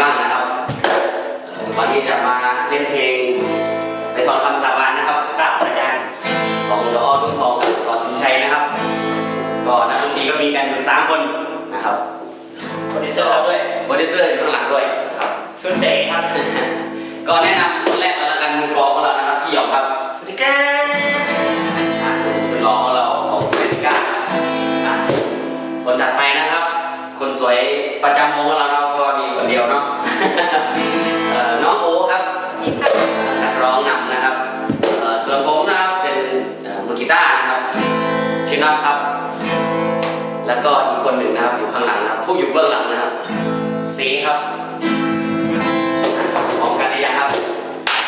บ้างนะครับเอ่อวันนี้จะมาเล่นเพลงไปทอนคำสาบานนะครับครับอาจารย์ของดอรุ่งทองกับสอนชินชัยนะครับ ก็นักดนตรีก็มีกันอยู่สามคนนะครับโปรดิวเซอร์เราด้วยโปรดิวเซอร์อยู่ข้างหลังด้วยนะครับชุนเสครับ ก็แนะนำคนแรกมาแล้วกันมือกลองของเรานะครับพี่หยองครับสวัสดีครับอ่าสุดหล่อของเราของเซนกาอ่าคนถัดไปนะครับ คนสวยประจำวงของเรา เนเดียวเนาะเอ่อน้องโอครับนักร้องนำนะครับเอ่อส่วนผมนะครับเป็นมือกีตาร์นะครับชื่อน็อตครับ แล้วก็อีกคนหนึ่งนะครับอยู่ข้างหลังนะครับผู้อยู่เบื้องหลังนะครับสีครับพร้อมกันหรือยังครับ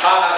ชอบครับอาจารย์โอเคครับ